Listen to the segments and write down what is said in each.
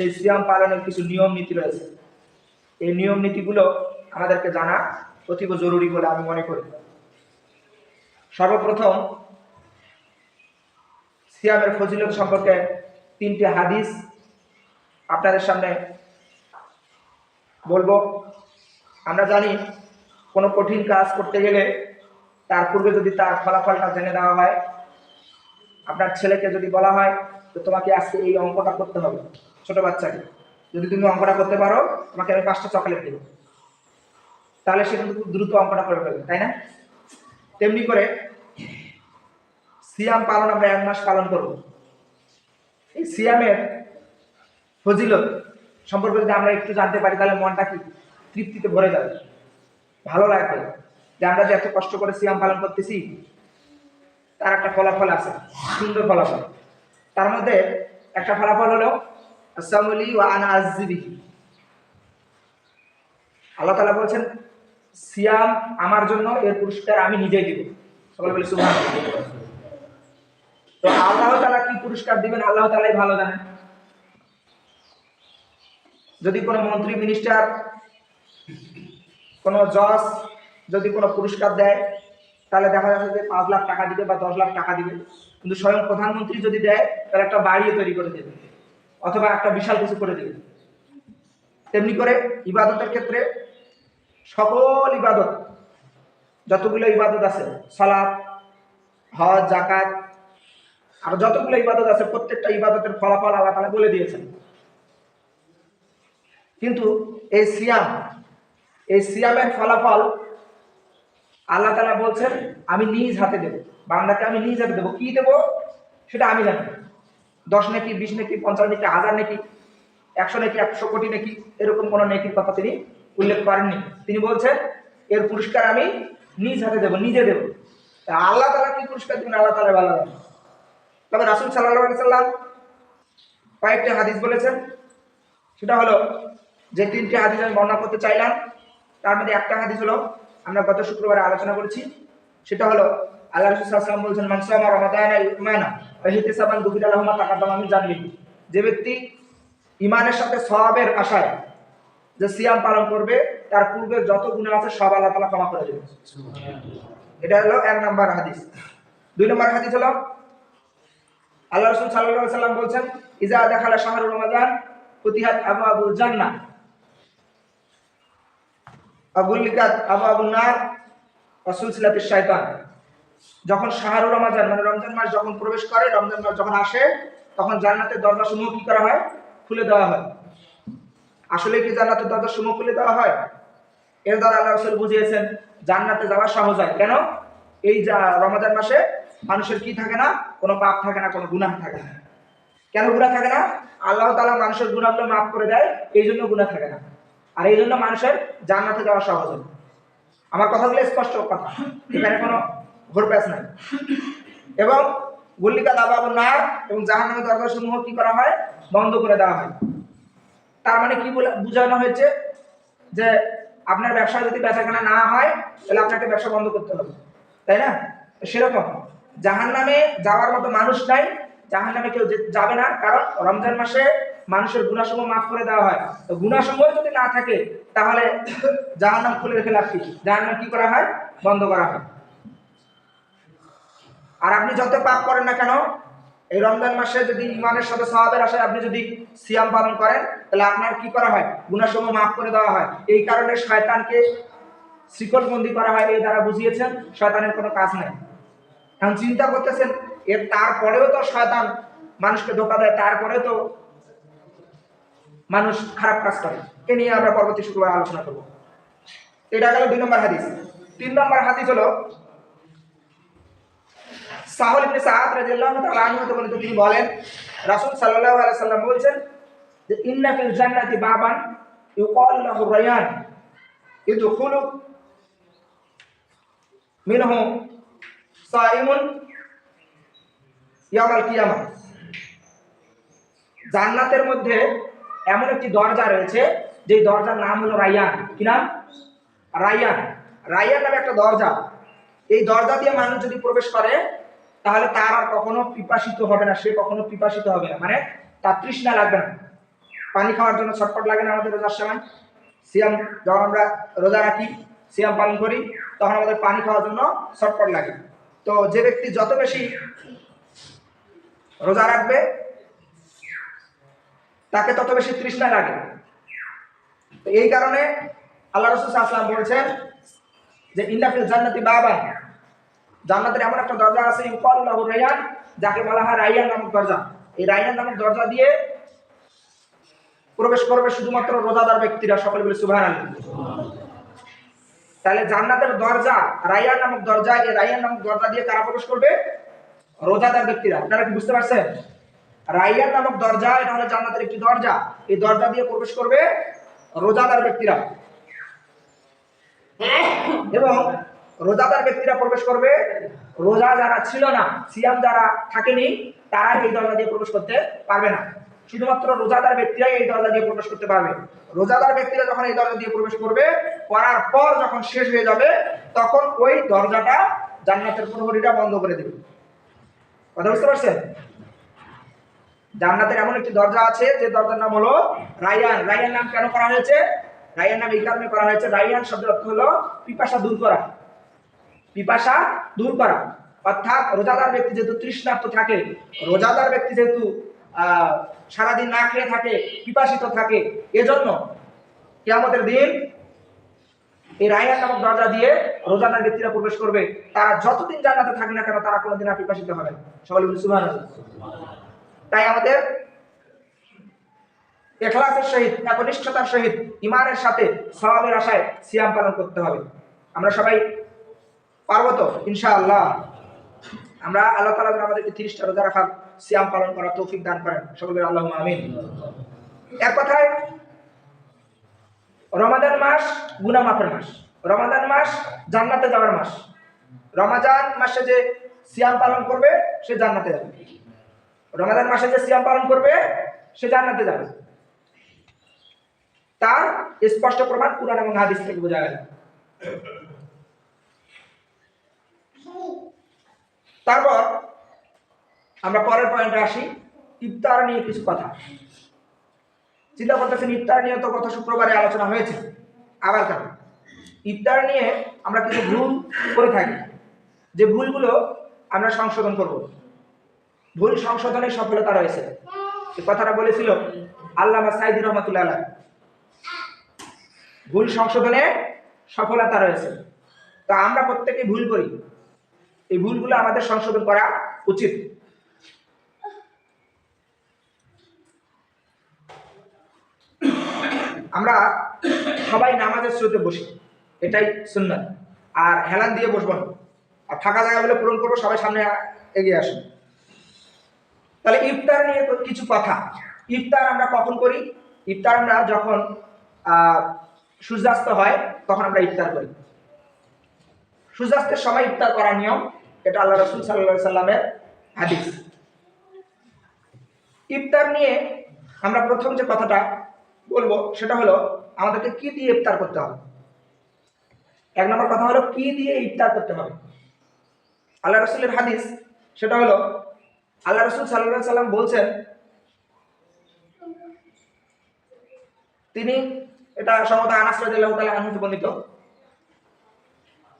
সেই সিয়াম পালনের কিছু নিয়ম নীতি রয়েছে। এই নিয়ম নীতিগুলো আমাদেরকে জানা অতীব জরুরি বলে আমি মনে করি। সর্বপ্রথম, সিয়ামের ফজিলত সম্পর্কে তিনটি হাদিস আপনাদের সামনে বলব। আমরা জানি, কোনো কঠিন কাজ করতে গেলে তার পূর্বে যদি তার ফলাফলটা জেনে দেওয়া হয়, আপনার ছেলেকে যদি বলা হয় তো তোমাকে আজকে এই অঙ্কটা করতে হবে। ছোট বাচ্চাকে। যদি তুমি অঙ্কটা করতে পারো, তোমাকে আমি পাঁচটা চকলেট দেবো। তাহলে সে কিন্তু দ্রুত অঙ্কটা করে ফেলবে, তাই না? তেমনি করে সিয়াম পালন আমরা এক মাস পালন করব। এই সিয়ামের ফজিলত সম্পর্কে যদি আমরা একটু জানতে পারি, তাহলে মনটা কি? তৃপ্তিতে ভরে যাবে। ভালো লাগবে যে আমরা যে এত কষ্ট করে সিয়াম পালন করতেছি, তার একটা ফলাফল আছে, সুন্দর ফলাফল। তার মধ্যে একটা ফলাফল হলো আল্লাহ তালা বলছেন, সিয়াম আমার জন্য, এর পুরস্কার আমি নিজেই দিব। সকলে বলে সুবহান তো আল্লাহ তালা কি পুরস্কার দিবেন, আল্লাহ তালাই ভালো জানেন। যদি কোনো মন্ত্রী মিনিস্টার কোনো জজ যদি কোনো পুরস্কার দেয়, তাহলে দেখা যাচ্ছে যে পাঁচ লাখ টাকা দিবে বা দশ লাখ টাকা দিবে। কিন্তু স্বয়ং প্রধানমন্ত্রী যদি দেয়, তাহলে একটা বাড়িও তৈরি করে দেবে। অথবা একটা বিশাল কিছু করে দেবে তেমনি করে ইবাদতের ক্ষেত্রে সকল ইবাদত, যতগুলো ইবাদত আছে সালাদ হজ জাকাত আর যতগুলো ইবাদত আছে, প্রত্যেকটা ইবাদতের ফলাফল আল্লাহ তালা বলে দিয়েছেন। কিন্তু এই সিয়াম, এই সিয়ামের ফলাফল আল্লাহ তালা বলছেন, আমি নিজ হাতে দেবো। বান্দাকে আমি নিজ হাতে দেবো। কি দেবো? সেটা আমি জানি দশ নাকি, বিশ নাকি, পঞ্চাশ নাকি, হাজার নাকি, একশো নাকি, একশো কোটি নাকি, এরকম কোনো নেকির কথা তিনি উল্লেখ করেননি। তিনি বলছেন, এর পুরস্কার আমি নিজ হাতে দেবো, নিজে দেবো। আল্লাহ তালা কি পুরস্কার দিবেন? আল্লাহ তালা ভালো জানেন। তবে রাসুল সাল্লাহ সাল্লাম কয়েকটি হাদিস বলেছেন। সেটা হলো, যে তিনটি হাদিস আমি বর্ণনা করতে চাইলাম, তার মধ্যে একটা হাদিস হলো, আমরা গত শুক্রবারে আলোচনা করেছি। সেটা হলো আল্লাহ রসুল সাল্লাম বলছেন মানসামা রমাদানা ইমানা ওয়াহিতে সাবান দুবির আলহমা তাকাদ্দাম আমি জানবি যে ব্যক্তি ইমানের সাথে সওয়াবের আশায় যে সিয়াম পালন করবে তার পূর্বে যত গুণা আছে সব আল্লাহ তালা ক্ষমা করে দেবে এটা হলো এক নম্বর হাদিস। দুই নম্বর হাদিস হলো আল্লাহ রসুল সাল্লাহ সাল্লাম বলছেন ইজা দেখালা শাহরুর রমাদান ফুতিহাত আবু আবুল জান্নাহ। আবুল্লিকাত আবু আবুল নার অসুলসিলাতের শয়তান যখন শাহরুর রমাজান মানে রমজান মাস যখন প্রবেশ করে, রমজান মাস যখন আসে, তখন জান্নাতের দরজা সমূহ কি করা হয়? খুলে দেওয়া হয়। আসলে কি জান্নাতের দরজা সমূহ খুলে দেওয়া হয়? এর দ্বারা আল্লাহ রসুল বুঝিয়েছেন, জান্নাতে যাওয়া সহজ হয়। কেন? এই যা রমাজান মাসে মানুষের কি থাকে না? কোনো পাপ থাকে না, কোনো গুনাহ থাকে না। কেন গুনাহ থাকে না? আল্লাহ তালা মানুষের গুণাগুলো মাফ করে দেয়, এই জন্য গুনাহ থাকে না। আর এই জন্য মানুষের জান্নাতে যাওয়া সহজ হয়। আমার কথাগুলো স্পষ্ট কথা। এখানে কোনো ঘোরপ্যাচ নাই। এবং গুল্লিকা দাবাব নার এবং জাহান্নামের দরজা সমূহ কি করা হয়? বন্ধ করে দেওয়া হয়। তার মানে কি বলে বোঝানো হয়েছে যে আপনার ব্যবসা যদি বেচাকেনা না হয়, তাহলে আপনাকে ব্যবসা বন্ধ করতে হবে। তাই না? সেরকম। জাহান নামে যাওয়ার মতো মানুষ নাই। জাহান নামে কেউ যাবে না। কারণ রমজান মাসে মানুষের গুণাসমূহ মাফ করে দেওয়া হয়। তো গুণাসমূহ যদি না থাকে, তাহলে জাহান নাম খুলে রেখে লাভ কি? জাহান নাম কি করা হয়? বন্ধ করা হয়। আর আপনি যত পাপ করেন না কেন, এই রমজান মাসে যদি ইমানের সাথে সওয়াবের আশায় আপনি যদি সিয়াম পালন করেন, তাহলে আপনার কি করা হয়? গুণাসমূহ মাফ করে দেওয়া হয়। এই কারণে শয়তানকে শিকলবন্দি করা হয় এই দ্বারা বুঝিয়েছেন, শয়তানের কোনো কাজ নাই। এখন চিন্তা করতেছেন এর তারপরেও তো শয়তান মানুষকে ধোকা দেয়, তারপরেও তো মানুষ খারাপ কাজ করে। এ নিয়ে আমরা পরবর্তী শুক্রবার আলোচনা করব। এটা গেল দুই নম্বর হাদিস। তিন নম্বর হাদিস হলো সাহল ইবনে সাআদ রাদিয়াল্লাহু তাআলা আনহু থেকে তিনি বলেন, রাসূল সাল্লাল্লাহু আলাইহি সাল্লাম বলেছেন যে, ইন্না ফিল জান্নাতি বাবান ইউকাল লাহু রায়ান, ইদখুলু মিনহু সাইমুন ইয়াউমাল কিয়ামah জান্নাতের মধ্যে এমন একটি দরজা রয়েছে যে দরজার নাম হলো রায়ান। কি নাম? রায়ান। রায়ান নামে একটা দরজা। এই দরজা দিয়ে মানুষ যদি প্রবেশ করে তাহলে তার আর কখনো পিপাসিত হবে না, সে কখনো পিপাসিত হবে না। মানে তার তৃষ্ণা লাগবে না। পানি খাওয়ার জন্য ছটপট লাগে না আমাদের রোজার সময়। সিয়াম, যখন আমরা রোজা রাখি, সিয়াম পালন করি, তখন আমাদের পানি খাওয়ার জন্য ছটপট লাগে। তো যে ব্যক্তি যত বেশি রোজা রাখবে, তাকে তত বেশি তৃষ্ণা লাগে। তো এই কারণে আল্লাহ রসুল আসলাম বলছেন যে ইন্দাফিল জান্নাতি বাবা জান্নাতের এমন একটা দরজা আছে, ইউকাল্লাহ রাইয়ান যাকে বলা হয় রাইয়ান নামক দরজা। এই রাইয়ান নামক দরজা দিয়ে প্রবেশ করবে শুধুমাত্র রোজাদার ব্যক্তিরা, সকলে বলে সুবহান তাহলে জান্নাতের দরজা রাইয়ান নামক দরজা, এই রাইয়ান নামক দরজা দিয়ে কারা প্রবেশ করবে? রোজাদার ব্যক্তিরা। আপনারা কি বুঝতে পারছেন? রাইয়ান নামক দরজা, এটা হলো জান্নাতের একটি দরজা। এই দরজা দিয়ে প্রবেশ করবে রোজাদার ব্যক্তিরা। এবং রোজাদার ব্যক্তিরা প্রবেশ করবে। রোজা যারা ছিল না, সিয়াম যারা থাকেনি, তারা এই দরজা দিয়ে প্রবেশ করতে পারবে না। শুধুমাত্র রোজাদার ব্যক্তিরাই এই দরজা দিয়ে প্রবেশ করতে পারবে। রোজাদার ব্যক্তিরা যখন এই দরজা দিয়ে প্রবেশ করবে, করার পর যখন শেষ হয়ে যাবে, তখন ওই দরজাটা জান্নাতের প্রহরীরা বন্ধ করে দেবে। কথা বুঝতে পারছেন? জান্নাতের এমন একটি দরজা আছে, যে দরজার নাম হলো রায়ান। রায়ান নাম কেন করা হয়েছে? রায়ান নাম এই কারণে করা হয়েছে। রায়ান শব্দের অর্থ হলো পিপাসা দূর করা। পিপাসা দূর করা। অর্থাৎ রোজাদার ব্যক্তি যেহেতু তৃষ্ণার্ত থাকে, রোজাদার ব্যক্তি যেহেতু সারাদিন না খেয়ে থাকে, পিপাসিত থাকে, এজন্য কেয়ামতের দিন এই রায়ান নামক দরজা দিয়ে রোজাদার ব্যক্তিরা প্রবেশ করবে। তারা যতদিন জান্নাতে থাকে না কেন, তারা কোনোদিন আর পিপাসিত হবে সবাই বলি তাই আমাদের এখলাসের সহিত, একনিষ্ঠতার সহিত ইমানের সাথে সবাবের আশায় সিয়াম পালন করতে হবে। আমরা সবাই পারব তো? ইনশাআল্লাহ। আমরা আল্লাহ তালা যেন আমাদেরকে তিরিশটা রোজা রাখার সিয়াম পালন করার তৌফিক দান করেন। সকলের আল্লাহ আমিন। এক কথায়, রমাদান মাস গুনা মাফের মাস। রমাদান মাস জান্নাতে যাওয়ার মাস। রমাজান মাসে যে সিয়াম পালন করবে, সে জান্নাতে যাবে। রমাদান মাসে যে সিয়াম পালন করবে, সে জান্নাতে যাবে। তার স্পষ্ট প্রমাণ কুরআন এবং হাদিস থেকে বোঝা গেল। তারপর আমরা পরের পয়েন্টে আসি, ইফতার নিয়ে কিছু কথা। চিন্তা করতেছেন, ইফতার নিয়ে তো গত শুক্রবারে আলোচনা হয়েছে, আবার কেন? ইফতার নিয়ে আমরা কিছু ভুল করে থাকি। যে ভুলগুলো আমরা সংশোধন করব। ভুল সংশোধনে সফলতা রয়েছে। এই কথাটা বলেছিল আল্লামা সাইদি রহমতুল্লাহ। ভুল সংশোধনে সফলতা রয়েছে। তা আমরা প্রত্যেকে ভুল করি। এই ভুলগুলো আমাদের সংশোধন করা উচিত। আমরা সবাই নামাজের স্রোতে বসি, এটাই সুন্নাত। আর হেলান দিয়ে বসবো না। আর ফাঁকা জায়গাগুলো পূরণ করব, সবাই সামনে এগিয়ে আসুন। তাহলে ইফতার নিয়ে কিছু কথা। ইফতার আমরা কখন করি? ইফতার আমরা যখন সূর্যাস্ত হয়, তখন আমরা ইফতার করি। সূর্যাস্তের সময় ইফতার করার নিয়ম এটা আল্লাহ রসুল সাল্লাহ সাল্লামের হাদিস। ইফতার নিয়ে আমরা প্রথম যে কথাটা বলব সেটা হলো আমাদেরকে কি দিয়ে ইফতার করতে হবে? এক নম্বর কথা হলো কি দিয়ে ইফতার করতে হবে? আল্লাহ রসুলের হাদিস সেটা হলো আল্লাহ রসুল সাল্লাহ সাল্লাম বলছেন, তিনি এটা সমত আনাস রাদিয়াল্লাহু তাআলা আনহু থেকে বর্ণিত।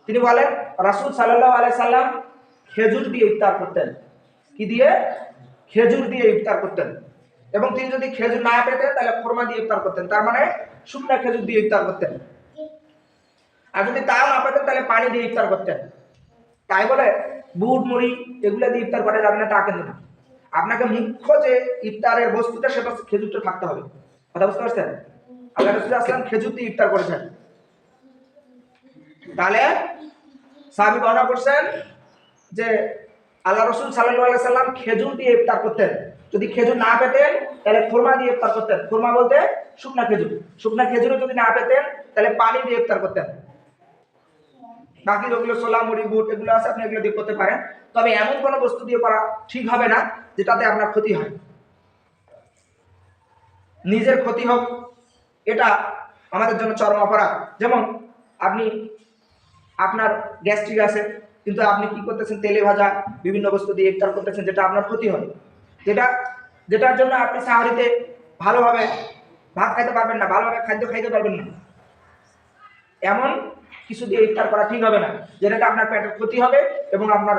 তিনি বলেন, রাসূল সাল্লাল্লাহু আলাইহি সাল্লাম খেজুর দিয়ে ইফতার করতেন। কি দিয়ে? খেজুর দিয়ে ইফতার করতেন। এবং তিনি যদি খেজুর না পেতেন, তাহলে খোরমা দিয়ে ইফতার করতেন। তার মানে শুকনা খেজুর দিয়ে ইফতার করতেন। আর যদি তাও না পেতেন, তাহলে পানি দিয়ে ইফতার করতেন। তাই বলে বুট, মুড়ি, এগুলো দিয়ে ইফতার করা যাবে না তা কিন্তু না। আপনাকে মুখ্য যে ইফতারের বস্তুটা, সেটা খেজুরটা থাকতে হবে। কথা বুঝতে পারছেন? আল্লাহ রসুল আসলাম খেজুর দিয়ে ইফতার করেছেন। তাহলে সাহাবি বর্ণনা করছেন যে আল্লাহ রসুল সাল্লাম খেজুর দিয়ে ইফতার করতেন। যদি খেজুর না পেতেন, তাহলে খুরমা দিয়ে ইফতার করতেন। খুরমা বলতে শুকনা খেজুর। শুকনা খেজুরও যদি না পেতেন, তাহলে পানি দিয়ে ইফতার করতেন। বাকি যেগুলো সোলা মুড়ি, বুট, এগুলো আছে, আপনি এগুলো দিয়ে করতে পারেন। তবে এমন কোনো বস্তু দিয়ে করা ঠিক হবে না, যেটাতে আপনার ক্ষতি হয়। নিজের ক্ষতি হোক, এটা আমাদের জন্য চরম অপরাধ। যেমন আপনি, আপনার গ্যাস্ট্রিক আছে কিন্তু আপনি কি করতেছেন? তেলে ভাজা, বিভিন্ন বস্তু দিয়ে ইফতার করতেছেন, যেটা আপনার ক্ষতি হয়। যেটা, যেটার জন্য আপনি সাহারিতে ভালোভাবে ভাত খাইতে পারবেন না, ভালোভাবে খাদ্য খাইতে পারবেন না। এমন কিছু দিয়ে ইফতার করা ঠিক হবে না, যেটাতে আপনার পেটের ক্ষতি হবে এবং আপনার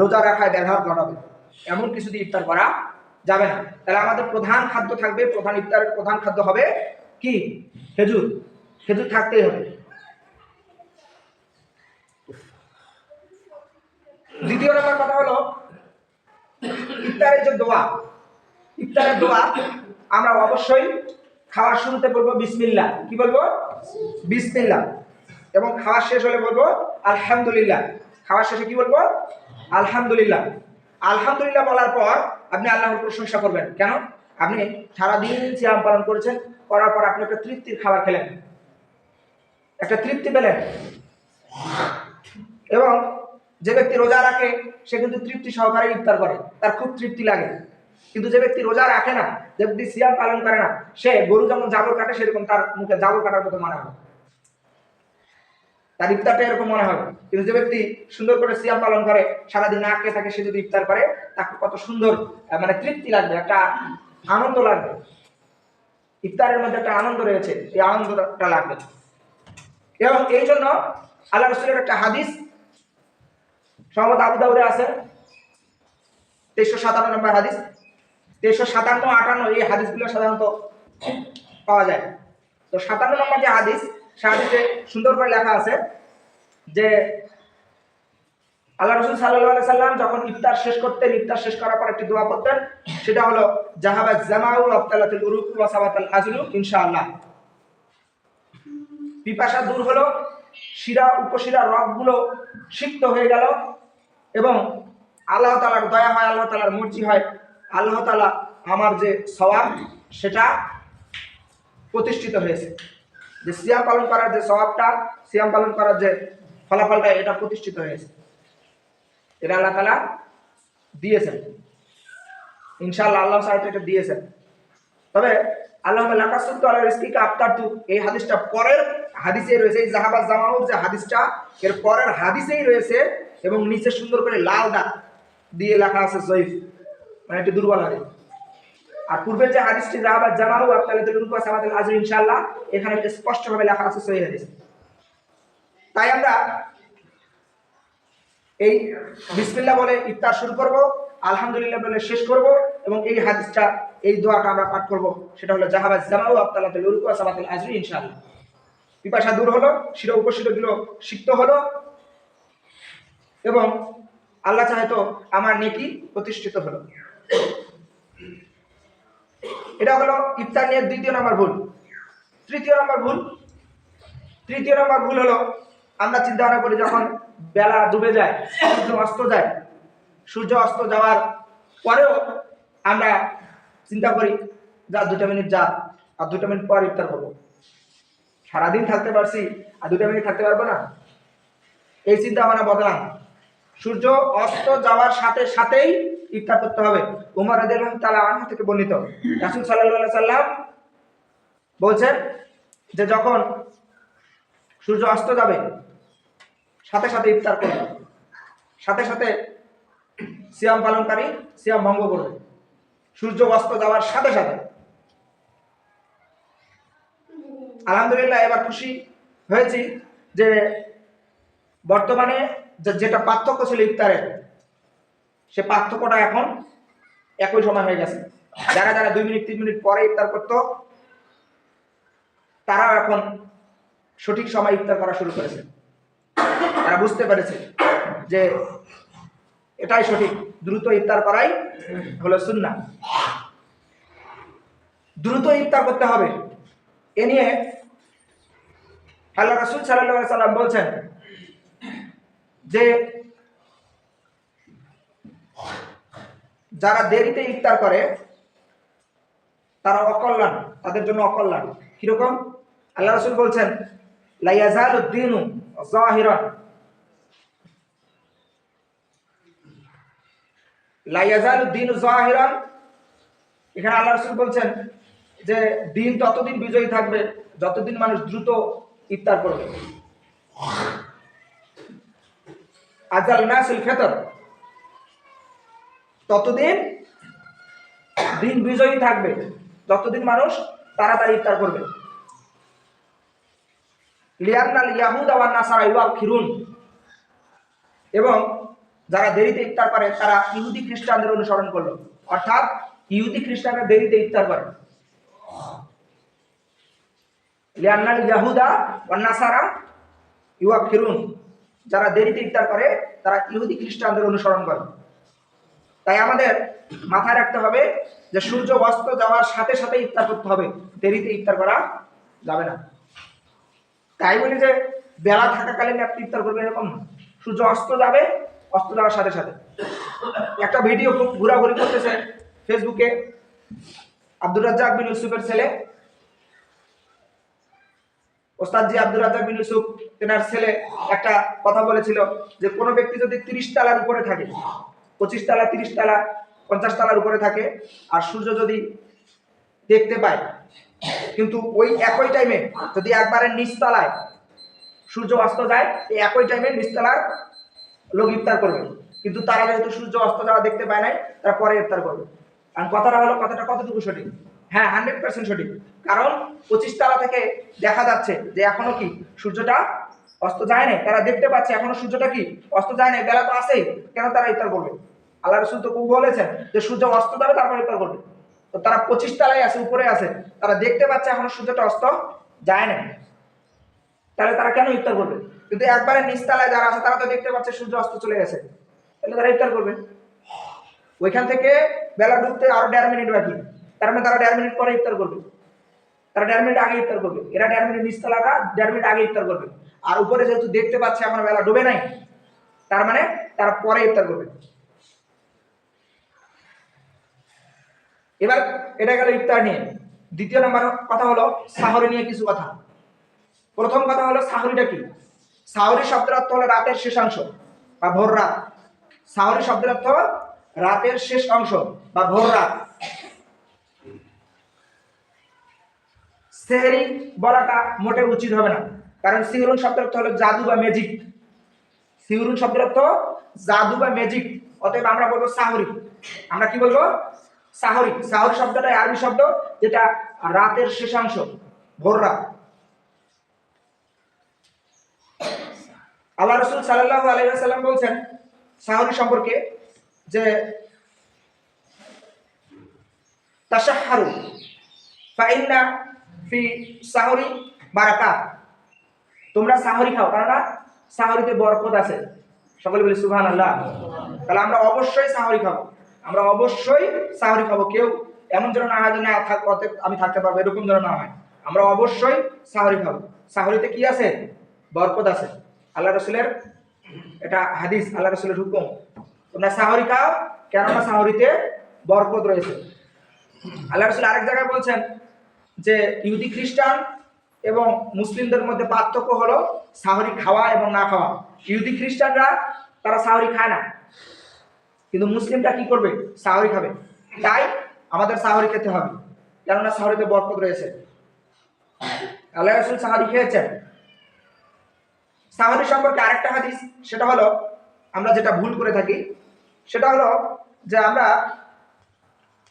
রোজা রাখায় ব্যাঘাত ঘটাবে এমন কিছু দিয়ে ইফতার করা যাবে না। তাহলে আমাদের প্রধান খাদ্য থাকবে, প্রধান ইফতারের প্রধান খাদ্য হবে কি? খেজুর। খেজুর থাকতেই হবে। দ্বিতীয় নম্বর কথা হলো, ইফতারের যে দোয়া, ইফতারের দোয়া আমরা অবশ্যই খাওয়ার শুরুতে বলব বিসমিল্লাহ। কি বলব? বিসমিল্লা এবং খাওয়া শেষ হলে বলব আলহামদুলিল্লাহ। খাওয়ার শেষে কি বলব? আলহামদুলিল্লাহ। আলহামদুলিল্লাহ বলার পর আপনি আল্লাহর প্রশংসা করবেন। কেন? আপনি সারাদিন সিয়াম পালন করেছেন, করার পর আপনি একটা তৃপ্তির খাবার খেলেন। একটা তৃপ্তি পেলেন। এবং যে ব্যক্তি রোজা রাখে, সে কিন্তু তৃপ্তি সহকারে ইফতার করে। তার খুব তৃপ্তি লাগে। কিন্তু যে ব্যক্তি রোজা রাখে না, যে ব্যক্তি সিয়াম পালন করে না, সে গরু যেমন জাবর কাটে, সেরকম তার মুখে জাবর কাটার মতো মনে হবে তার ইফতারটা এরকম মনে হবে কিন্তু যে ব্যক্তি সুন্দর করে সিয়াম পালন করে, সারাদিন না খেয়ে থাকে, সে যদি ইফতার করে, তাকে কত সুন্দর মানে তৃপ্তি লাগবে, একটা আনন্দ লাগবে। ইফতারের মধ্যে একটা আনন্দ রয়েছে, এই আনন্দটা লাগবে। এবং এই জন্য আল্লাহ রসুলের একটা হাদিস সম্ভবত আবু দাউদে আছে। তেইশশো সাতান্ন নম্বর হাদিস। তেইশশো সাতান্ন, আটান্ন, এই হাদিসগুলো সাধারণত পাওয়া যায়। তো সাতান্ন নম্বর যে হাদিস, সে হাদিসে সুন্দর করে লেখা আছে যে, আল্লাহ রসুল সাল্লাহ সাল্লাম যখন ইফতার শেষ করতেন, ইফতার শেষ করার পর একটি দোয়া করতেন, সেটা হলো জাহাবাজ জামাউ আবতালাতুল উরুক ওয়া সাবাতাল আজলু ইনশাআল্লাহ। পিপাসা দূর হলো, শিরা উপশিরা রগগুলো সিক্ত হয়ে গেল এবং আল্লাহ তালার দয়া হয়, আল্লাহ তালার মর্জি হয়, আল্লাহ তালা আমার যে স্বভাব সেটা প্রতিষ্ঠিত হয়েছে। যে সিয়াম পালন করার যে স্বভাবটা সিয়াম পালন করার যে ফলাফলটা, এটা প্রতিষ্ঠিত হয়েছে। এটা আল্লাহ তালা দিয়েছেন। ইনশাআল্লাহ আল্লাহ সাহেব এটা দিয়েছেন। তবে আল্লাহ লাকাসুদ্দ আল্লাহ রিস্কিকা তু এই হাদিসটা পরের হাদিসে রয়েছে, এই জাহাবাজ জামাউর যে হাদিসটা, এর পরের হাদিসেই রয়েছে এবং নিচে সুন্দর করে লাল দাগ দিয়ে লেখা আছে জয়ীফ। মানে একটু দুর্বল হাদিস আর পূর্বের যে হাদিসটি জাহাবাজ জামাউ আপনাদের রূপা সামাদ আজর ইনশাআল্লাহ, এখানে স্পষ্টভাবে লেখা আছে সহি হাদিস। তাই আমরা এই বিসমিল্লাহ বলে ইফতার শুরু করব, আলহামদুলিল্লাহ বলে শেষ করব, এবং এই হাদিসটা, এই দোয়াটা আমরা পাঠ করব। সেটা হলো জাহাবাজ জামাউ আবতালাতুল উরকু সামাতুল আজরি ইনশাআল্লাহ। পিপাসা দূর হলো শিরা উপশিরগুলো সিক্ত হলো এবং আল্লাহ চাহে তো আমার নেকি প্রতিষ্ঠিত হলো। এটা হলো ইফতার নিয়ে দ্বিতীয় নম্বর ভুল। তৃতীয় নম্বর ভুল। তৃতীয় নম্বর ভুল হলো আমরা চিন্তা ভাবনা করি যখন বেলা ডুবে যায়, সূর্য অস্ত যায়, সূর্য অস্ত যাওয়ার পরেও আমরা চিন্তা করি, যা দুটা মিনিট যা, আর দুটা মিনিট পর ইফতার করব। সারাদিন থাকতে পারছি, আর দুটা মিনিট থাকতে পারব না। এই চিন্তা ভাবনা বদলান। সূর্য অস্ত যাওয়ার সাথে সাথেই ইফতার করতে হবে। উমর রাদিয়াল্লাহু তাআলা আনহু থেকে বর্ণিত। রাসূল আলাইহি সাল্লাম বলছেন যে যখন সূর্য অস্ত যাবে, সাথে সাথে ইফতার করবে। সাথে সাথে সিয়াম পালনকারী সিয়াম ভঙ্গ করবে। সূর্য অস্ত যাওয়ার সাথে সাথে। আলহামদুলিল্লাহ, এবার খুশি হয়েছি যে বর্তমানে যেটা পার্থক্য ছিল ইফতারের, সে পার্থক্যটা এখন একই সময় হয়ে গেছে। যারা যারা দুই মিনিট, তিন মিনিট পরে ইফতার করতো, তারাও এখন সঠিক সময় ইফতার করা শুরু করেছে। তারা বুঝতে পেরেছে যে এটাই সঠিক, দ্রুত ইফতার করাই হলো সুন্না দ্রুত ইফতার করতে হবে। এ নিয়ে আল্লাহ রাসুল সাল্লাহ সাল্লাম বলছেন যে যারা দেরিতে ইফতার করে, তারা অকল্যাণ, তাদের জন্য অকল্যাণ। কীরকম? আল্লাহ রসুল বলছেন, লাইয়াজাল উদ্দিনু জাহিরান। লাইয়াজাল উদ্দিন জাহিরান। এখানে আল্লাহ রসুল বলছেন যে, দিন ততদিন বিজয়ী থাকবে যতদিন মানুষ দ্রুত ইফতার করবে। আজাল নাসিল ফেতর ততদিন দিন বিজয়ী থাকবে। যতদিন মানুষ তাড়াতাড়ি ইফতার করবে। লিয়ান্নাল ইয়াহুদ আওয়ান নাসারা ইউয়াক্ষিরুন এবং যারা দেরিতে ইফতার করে, তারা ইহুদি খ্রিস্টানদের অনুসরণ করল। অর্থাৎ ইহুদি খ্রিস্টানরা দেরিতে ইফতার করে। লিয়ান্নাল ইয়াহুদা ওয়ান নাসারা ইউয়াক্ষিরুন যারা দেরিতে ইফতার করে, তারা ইহুদি খ্রিস্টানদের অনুসরণ করে। তাই আমাদের মাথায় রাখতে হবে যে সূর্য অস্ত যাওয়ার সাথে সাথে ইফতার করতে হবে। দেরিতে ইফতার করা যাবে না। তাই বলি যে, বেলা থাকাকালীন আপনি ইফতার করবেন এরকম না। সূর্য অস্ত যাবে, অস্ত যাওয়ার সাথে সাথে। একটা ভিডিও খুব ঘোরাঘুরি করতেছে ফেসবুকে আব্দুর রাজ্জাক বিন ইউসুফের ছেলে। ওস্তাদজি আব্দুর রাজ্জাক বিন ইউসুফ, তেনার ছেলে একটা কথা বলেছিল যে কোনো ব্যক্তি যদি তিরিশ তালার উপরে থাকে, পঁচিশ তালা, তিরিশ তালা, পঞ্চাশ তালার উপরে থাকে, আর সূর্য যদি দেখতে পায়, কিন্তু ওই একই টাইমে যদি একবারে নিচতলায় সূর্য অস্ত যায়, এই একই টাইমে নিচতলার লোক ইফতার করবে। কিন্তু তারা যেহেতু সূর্য অস্ত যাওয়া দেখতে পায় নাই, তারা পরে ইফতার করবে। আর কথাটা হলো, কথাটা কতটুকু সঠিক? হ্যাঁ হান্ড্রেড পার্সেন্ট সঠিক। কারণ পঁচিশ তালা থেকে দেখা যাচ্ছে যে এখনও কি সূর্যটা অস্ত যায় নাই? তারা দেখতে পাচ্ছে এখনও সূর্যটা কি অস্ত যায় নাই? বেলা তো আসেই কেন তারা ইফতার করবে? আল্লাহ রসুল তো বলেছেন যে সূর্য অস্ত যাবে, তারপর ইফতার করবে। তো তারা পঁচিশ তালায় আছে, উপরে আছে। তারা দেখতে পাচ্ছে এখনও সূর্যটা অস্ত যায় না তাহলে তারা কেন ইফতার করবে? কিন্তু একবারে নিচতলায় যারা আছে, তারা তো দেখতে পাচ্ছে সূর্য অস্ত চলে গেছে। তাহলে তারা ইফতার করবে। ওইখান থেকে বেলা ঢুকতে আরও দেড় মিনিট বাকি। তার মানে তারা দেড় মিনিট পরে ইফতার করবে। তারা দেড় মিনিট আগে ইফতার করবে। এরা দেড় মিনিট নিচতলাটা দেড় মিনিট আগে ইফতার করবে। আর উপরে যেহেতু দেখতে পাচ্ছে এখন বেলা ডুবে নাই, তার মানে তারা পরে ইফতার করবে। এবার এটা গেল ইফতার নিয়ে। দ্বিতীয় নাম্বার কথা হলো সাহরি নিয়ে কিছু কথা। প্রথম কথা হলো সাহরিটা কি? সাহরি শব্দের অর্থ হলো রাতের শেষাংশ বা ভোর রাত। সাহরি শব্দের অর্থ রাতের শেষ অংশ বা ভোর রাত। সেহরি বলাটা মোটে উচিত হবে না। কারণ সিহরুন শব্দের অর্থ হলো জাদু বা ম্যাজিক সিহরুন শব্দের অর্থ জাদু বা ম্যাজিক অতএব আমরা বলব সাহরি। আমরা কি বলব? সাহরি। সাহরি শব্দটা আরবি শব্দ, যেটা রাতের শেষাংশ, ভোর রাত। আল্লাহ রসুল সাল্লাহ আলাইসাল্লাম বলছেন সাহরি সম্পর্কে যে তাসাহারু ফাইন্না ফি সাহরি বারাকাত তোমরা সাহরি খাও, কেননা সাহরিতে বরকত আছে। সকলে বলি সুবহান আল্লাহ তাহলে আমরা অবশ্যই সাহরি খাব। আমরা অবশ্যই সাহরি খাব। কেউ এমন যেন না হয় যে, না আমি থাকতে পারব, এরকম যেন না হয়। আমরা অবশ্যই সাহরি খাব। সাহরিতে কি আছে? বরকত আছে। আল্লাহ রসুলের এটা হাদিস, আল্লাহ রসুলের হুকুম। তোমরা সাহরি খাও, কেননা সাহরিতে বরকত রয়েছে। আল্লাহ রসুল আরেক জায়গায় বলছেন যে ইহুদি খ্রিস্টান এবং মুসলিমদের মধ্যে পার্থক্য হলো সাহরি খাওয়া এবং না খাওয়া। ইহুদি খ্রিস্টানরা, তারা সাহরি খায় না। কিন্তু মুসলিমরা কি করবে? সাহরি খাবে। তাই আমাদের সাহরি খেতে হবে। কেননা সাহরিতে বরকত রয়েছে। আল্লাহ রসুল সাহরি খেয়েছেন। সাহরি সম্পর্কে আরেকটা হাদিস, সেটা হলো, আমরা যেটা ভুল করে থাকি, সেটা হলো যে আমরা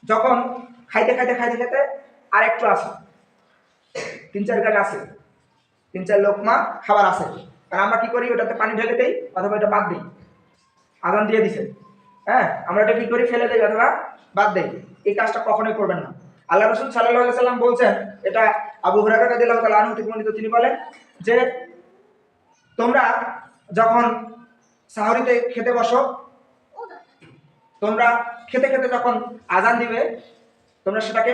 যখন খাইতে খাইতে খাইতে খাইতে আর একটু আসে তিন চার গাছ আছে। তিন চার লোকমা খাবার আছে। আর আমরা কি করি, ওটাতে পানি ঢেলে দেই, অথবা এটা বাদ দিই। আদান দিয়ে দিছে। হ্যাঁ আমরা এটা কি করি, ফেলে দেই অথবা বাদ দেই। এই কাজটা কখনোই করবেন না। আল্লাহ রসুল সাল্লাহ সাল্লাম বলছেন, এটা আবু হুরারা দিল্লাহ তালা তিনি বলেন যে, তোমরা যখন সাহরিতে খেতে বসো, তোমরা খেতে খেতে যখন আজান দিবে, তোমরা সেটাকে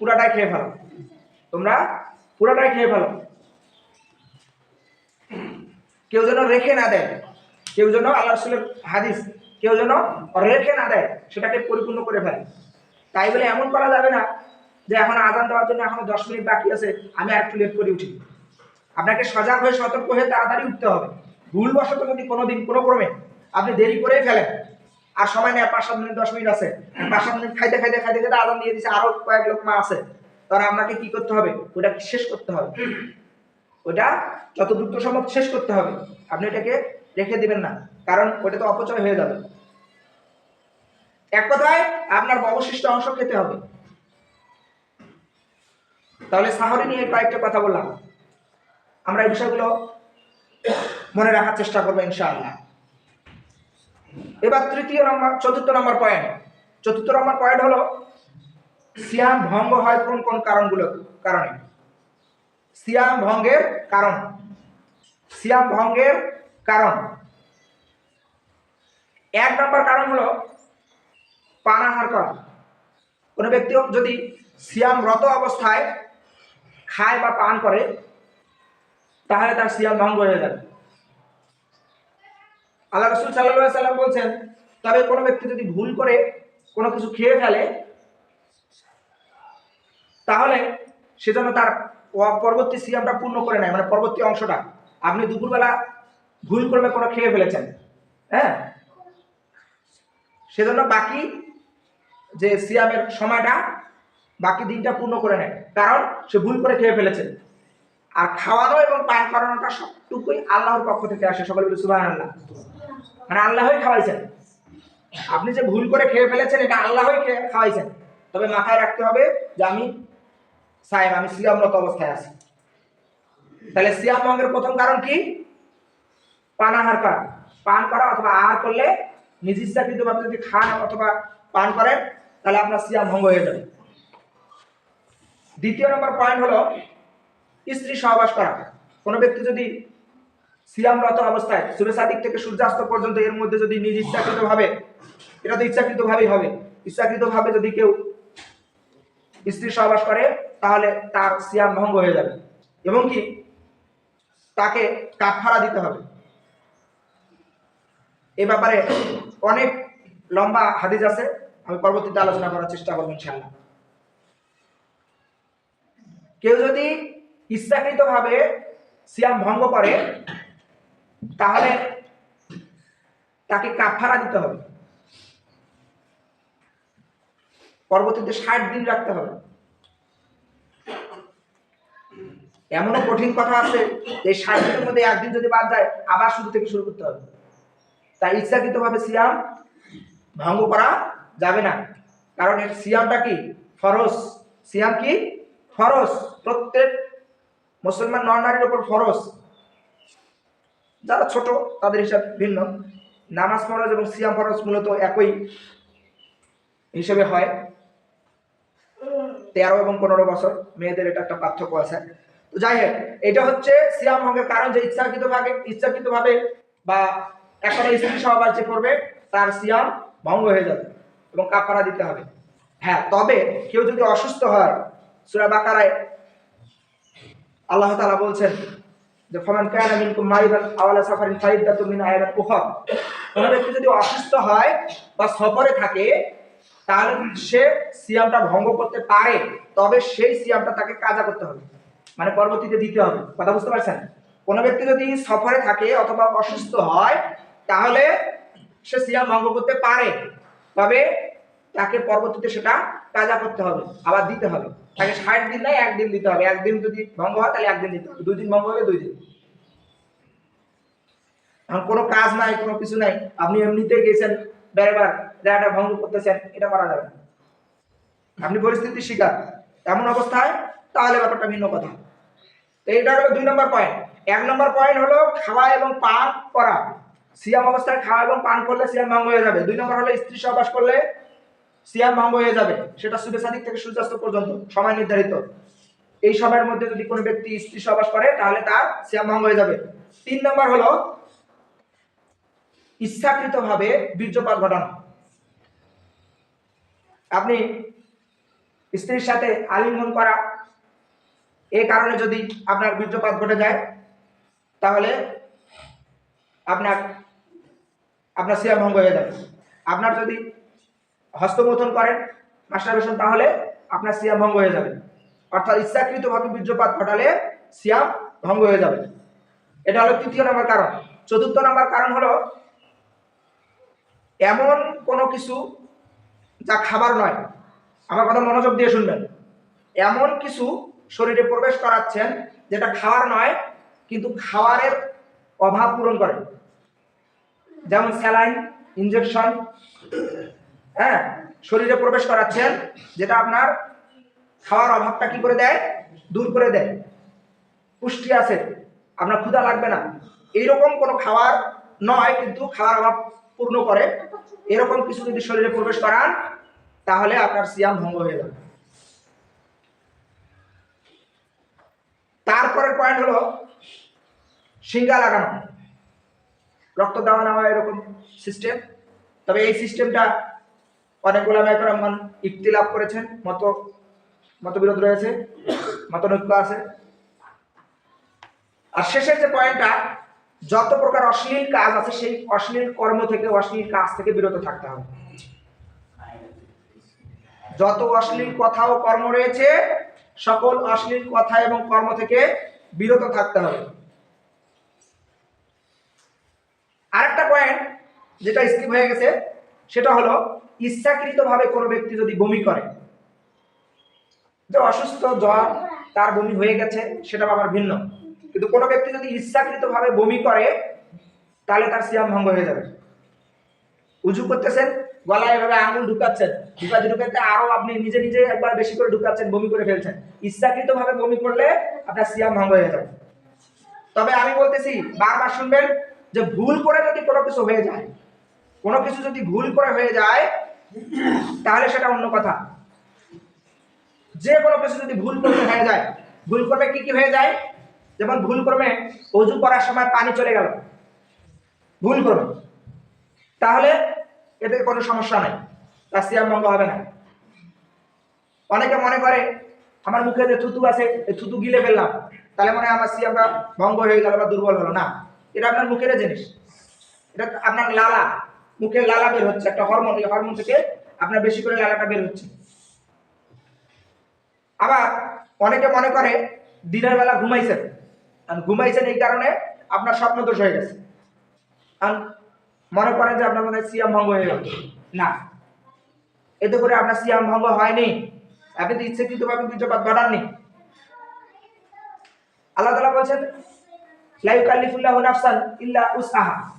পুরাটাই খেয়ে ফেলো। তোমরা পুরাটাই খেয়ে ফেলো। কেউ যেন রেখে না দেয়, কেউ যেন আল্লাহ রসুলের হাদিস কেউ যেন রেখে না দেয়, সেটাকে পরিপূর্ণ করে ফেলে। তাই বলে এমন করা যাবে না যে এখন আজান দেওয়ার জন্য এখনও দশ মিনিট বাকি আছে, আমি আর একটু লেট করে উঠি। আপনাকে সজাগ হয়ে সতর্ক হয়ে তাড়াতাড়ি উঠতে হবে। ভুলবশত যদি কোনোদিন, কোনো ক্রমে আপনি দেরি করেই ফেলেন আর সময় নেই পাঁচ সাত মিনিট, দশ মিনিট আছে। পাঁচ সাত মিনিট খাইতে খাইতে খাইতে খাইতে আদান দিয়ে দিচ্ছে আরও কয়েক লোক মা আছে। তাহলে আপনাকে কি করতে হবে? ওটা শেষ করতে হবে? ওটা যত দ্রুত সম্ভব শেষ করতে হবে। আপনি এটাকে রেখে দিবেন না, কারণ ওটা তো অপচয় হয়ে যাবে। এক কথায় আপনার অবশিষ্ট অংশ খেতে হবে। তাহলে সাহরি নিয়ে কয়েকটা কথা বললাম। আমরা এই বিষয়গুলো মনে রাখার চেষ্টা করব ইনশাআল্লাহ। এবার তৃতীয় নম্বর, চতুর্থ নম্বর পয়েন্ট চতুর্থ নম্বর পয়েন্ট হলো সিয়াম ভঙ্গ হয় কোন কোন কারণগুলো, কারণে? সিয়াম ভঙ্গের কারণ। সিয়াম ভঙ্গের কারণ। এক নম্বর কারণ হলো পানাহার করা। কোনো ব্যক্তি যদি সিয়ামরত অবস্থায় খায় বা পান করে, তাহলে তার সিয়াম ভঙ্গ হয়ে যাবে। আল্লাহ রসুল সাল্লাহ সাল্লাম বলছেন, তবে কোনো ব্যক্তি যদি ভুল করে কোনো কিছু খেয়ে ফেলে, তাহলে সেজন্য তার পরবর্তী সিয়ামটা পূর্ণ করে নেয় মানে পরবর্তী অংশটা। আপনি দুপুরবেলা ভুল করবে কোনো খেয়ে ফেলেছেন হ্যাঁ? সেজন্য বাকি যে সিয়ামের সময়টা, বাকি দিনটা পূর্ণ করে নেয়, কারণ সে ভুল করে খেয়ে ফেলেছে। আর খাওয়ানো এবং পান করানোটা সবটুকুই আল্লাহর পক্ষ থেকে আসে সকলে সুবাহ আল্লাহ মানে আল্লাহই খাওয়াইছেন। আপনি যে ভুল করে খেয়ে ফেলেছেন, এটা আল্লাহই খাওয়াইছেন। তবে মাথায় রাখতে হবে যে আমি সাহেব আমি সিয়ামরত অবস্থায় আছি। তাহলে সিয়াম ভঙ্গের প্রথম কারণ কি? পানাহার করা। পান করা অথবা আহার করলে নিজ ইচ্ছাকৃতভাবে যদি খান অথবা পান করেন, তাহলে আপনার সিয়াম ভঙ্গ হয়ে যাবে। দ্বিতীয় নম্বর পয়েন্ট হলো স্ত্রী সহবাস করা। কোনো ব্যক্তি যদি সিয়ামরত অবস্থায় সুবেসাদিক থেকে সূর্যাস্ত পর্যন্ত এর মধ্যে যদি নিজ ইচ্ছাকৃতভাবে, এটা তো ইচ্ছাকৃতভাবেই হবে, ইচ্ছাকৃতভাবে যদি কেউ স্ত্রী সহবাস করে, তাহলে তার সিয়াম ভঙ্গ হয়ে যাবে। এবং কি? তাকে কাঠফাড়া দিতে হবে। এ ব্যাপারে অনেক লম্বা হাদিস আছে, আমি পরবর্তীতে আলোচনা করার চেষ্টা করব ইনশাল্লাহ কেউ যদি ইচ্ছাকৃতভাবে সিয়াম ভঙ্গ করে তাহলে তাকে কাফারা দিতে হবে। পরবর্তীতে ষাট দিন রাখতে হবে। এমনও কঠিন কথা আছে এই ষাট দিনের মধ্যে একদিন যদি বাদ যায়, আবার শুরু থেকে শুরু করতে হবে। তাই ইচ্ছাকৃতভাবে সিয়াম ভঙ্গ করা যাবে না। কারণ এর সিয়ামটা কি? ফরজ। সিয়াম কি? ফরজ। প্রত্যেক মুসলমান নরনারীর উপর ফরজ। যারা ছোট, তাদের হিসাব ভিন্ন। নামাজ ফরজ এবং সিয়াম ফরজ মূলত একই হিসেবে হয়। তেরো এবং পনেরো বছর, মেয়েদের এটা একটা পার্থক্য আছে। তো যাই হোক, এটা হচ্ছে সিয়াম ভঙ্গের কারণ যে ইচ্ছাকৃত ভাবে ইচ্ছাকৃত ভাবে বা এখন স্ত্রী সহবাস যে করবে, তার সিয়াম ভঙ্গ হয়ে যাবে এবং কাপড়া দিতে হবে। হ্যাঁ তবে কেউ যদি অসুস্থ হয়, সুরা বাকারায় আল্লাহ তালা বলছেন যে ফমান কানা মিনকুম মারিদান আওয়ালা সাফারিন ফাইদাতুম মিন আয়াতিন উখরা। কোন ব্যক্তি যদি অসুস্থ হয় বা সফরে থাকে তাহলে সে সিয়ামটা ভঙ্গ করতে পারে, তবে সেই সিয়ামটা তাকে কাজা করতে হবে। মানে পরবর্তীতে দিতে হবে। কথা বুঝতে পারছেন? কোন ব্যক্তি যদি সফরে থাকে অথবা অসুস্থ হয়, তাহলে সে সিয়াম ভঙ্গ করতে পারে। তবে তাকে পরবর্তীতে সেটা কাজা করতে হবে, আবার দিতে হবে। তাকে ষাট দিন নয় একদিন দিতে হবে। একদিন যদি ভঙ্গ হয়, তাহলে একদিন দিতে হবে। দুই দিন ভঙ্গ হলে দুই দিন। এখন কোনো কাজ নাই, কোনো কিছু নাই। আপনি এমনিতে গেছেন বেড়েবার জায়গাটা ভঙ্গ করতেছেন, এটা করা যাবে আপনি পরিস্থিতির শিকার। এমন অবস্থায়, তাহলে ব্যাপারটা ভিন্ন কথা। তো এটা হলো দুই নম্বর পয়েন্ট এক নম্বর পয়েন্ট হলো খাওয়া এবং পান করা। সিয়াম অবস্থায় খাওয়া এবং পান করলে সিয়াম ভঙ্গ হয়ে যাবে। দুই নম্বর হলো স্ত্রী সহবাস করলে সিয়াম ভঙ্গ হয়ে যাবে, সেটা সুবেসাদিক থেকে সূর্যাস্ত পর্যন্ত, সময় নির্ধারিত। এই সময়ের মধ্যে যদি কোনো ব্যক্তি স্ত্রী সহবাস করে, তাহলে তার সিয়াম ভঙ্গ হয়ে যাবে। তিন নম্বর হলো, ইচ্ছাকৃতভাবে বীর্যপাত ঘটানো। আপনি স্ত্রীর সাথে আলিঙ্গন করা এই কারণে যদি আপনার বীর্যপাত ঘটে যায়, তাহলে আপনার আপনার সিয়াম ভঙ্গ হয়ে যাবে। আপনার যদি হস্তমোথন করেন, মাস্টারবেশন, তাহলে আপনার সিয়াম ভঙ্গ হয়ে যাবে। অর্থাৎ ইচ্ছাকৃতভাবে বীর্যপাত ঘটালে সিয়াম ভঙ্গ হয়ে যাবে। এটা হলো তৃতীয় নম্বর কারণ। চতুর্থ নম্বর কারণ হলো, এমন কোনো কিছু যা খাবার নয়। আমার কথা মনোযোগ দিয়ে শুনবেন। এমন কিছু শরীরে প্রবেশ করাচ্ছেন যেটা খাওয়ার নয়, কিন্তু খাওয়ারের অভাব পূরণ করে। যেমন স্যালাইন, ইনজেকশন হ্যাঁ শরীরে প্রবেশ করাচ্ছেন, যেটা আপনার খাওয়ার অভাবটা কি করে দেয়? দূর করে দেয়। পুষ্টি আছে, আপনার ক্ষুধা লাগবে না। এইরকম কোনো খাবার নয়, কিন্তু খাওয়ার অভাব পূর্ণ করে। এরকম কিছু যদি শরীরে প্রবেশ করান, তাহলে আপনার সিয়াম ভঙ্গ হয়ে যাবে। তারপরের পয়েন্ট হলো সিঙ্গা লাগানো। রক্ত দেওয়া নেওয়া এরকম সিস্টেম তবে এই সিস্টেমটা অনেকগুলো মেকরমান ইফতিলাভ করেছেন, মত, মতবিরোধ রয়েছে, মতনৈক্য আছে। আর শেষের যে পয়েন্টটা, যত প্রকার অশ্লীল কাজ আছে, সেই অশ্লীল কর্ম থেকে, অশ্লীল কাজ থেকে বিরত থাকতে হবে। যত অশ্লীল কথা ও কর্ম রয়েছে, সকল অশ্লীল কথা এবং কর্ম থেকে বিরত থাকতে হবে। আরেকটা পয়েন্ট যেটা স্কিপ হয়ে গেছে, সেটা হলো ইচ্ছাকৃতভাবে কোনো ব্যক্তি যদি বমি করে, যে অসুস্থ জ্বর, তার বমি হয়ে গেছে, সেটা আবার ভিন্ন। কিন্তু কোনো ব্যক্তি যদি ইচ্ছাকৃতভাবে বমি করে, তাহলে তার সিয়াম ভঙ্গ হয়ে যাবে। উজু করতেছেন, গলায় এভাবে আঙুল ঢুকাচ্ছেন, ঢুকাতে ঢুকাতে আরও আপনি নিজে নিজে একবার বেশি করে ঢুকাচ্ছেন, বমি করে ফেলছেন। ইচ্ছাকৃতভাবে বমি করলে আপনার সিয়াম ভঙ্গ হয়ে যাবে। তবে আমি বলতেছি, বারবার শুনবেন যে ভুল করে যদি কোনো কিছু হয়ে যায় কোনো কিছু যদি ভুল করে হয়ে যায়, তাহলে সেটা অন্য কথা। যে কোনো কিছু যদি ভুল করতে হয়ে যায়, ভুল করবে কি কি হয়ে যায়? যেমন ভুল করবে অজু করার সময় পানি চলে গেল। ভুল করবে তাহলে এতে কোনো সমস্যা নাই। তার সিয়াম ভঙ্গ হবে না। অনেকে মনে করে, আমার মুখে যে থুতু আছে থুতু গিলে ফেললাম। তাহলে মনে হয় আমার সিয়ামটা ভঙ্গ হয়ে গেল বা দুর্বল হলো। না, এটা আপনার মুখের জিনিস। এটা আপনার লালা। মুখের লালা বের হচ্ছে, একটা হরমোন এই হরমোন থেকে আপনার বেশি করে লালাটা বের হচ্ছে। আবার অনেকে মনে করে দিনের বেলা ঘুমাইছেন। আর ঘুমাইছেন এই কারণে আপনার স্বপ্ন দোষ হয়ে গেছে। আর মনে করেন যে আপনার মনে সিয়াম ভঙ্গ হয়ে গেল। না। এতে করে আপনার সিয়াম ভঙ্গ হয়নি। আপনি তো ইচ্ছাকৃতভাবে বীর্যপাত ঘটাননি। আল্লাহ তালা বলছেন লাইকাল্লিফুল্লাহ নাফসান ইল্লা উসআহা।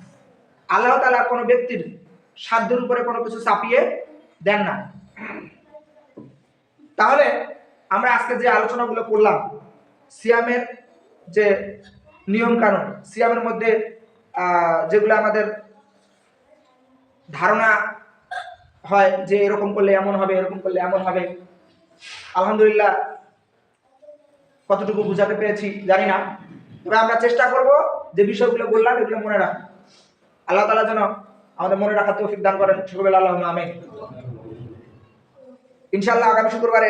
আল্লাহ তালা কোনো ব্যক্তির সাধ্যের উপরে কোনো কিছু চাপিয়ে দেন না। তাহলে আমরা আজকে যে আলোচনাগুলো করলাম, সিয়ামের যে নিয়ম কানুন সিয়ামের মধ্যে যেগুলো আমাদের ধারণা হয় যে এরকম করলে এমন হবে, এরকম করলে এমন হবে, আলহামদুলিল্লাহ কতটুকু বুঝাতে পেরেছি জানি না। তবে আমরা চেষ্টা করব যে বিষয়গুলো বললাম, এগুলো মনে রাখ আল্লাহ তালা যেন আমাদের মনে রাখার তৌফিক দান করেন। শুক্রবেলা আল্লাহ আমিন। ইনশাল্লাহ আগামী শুক্রবারে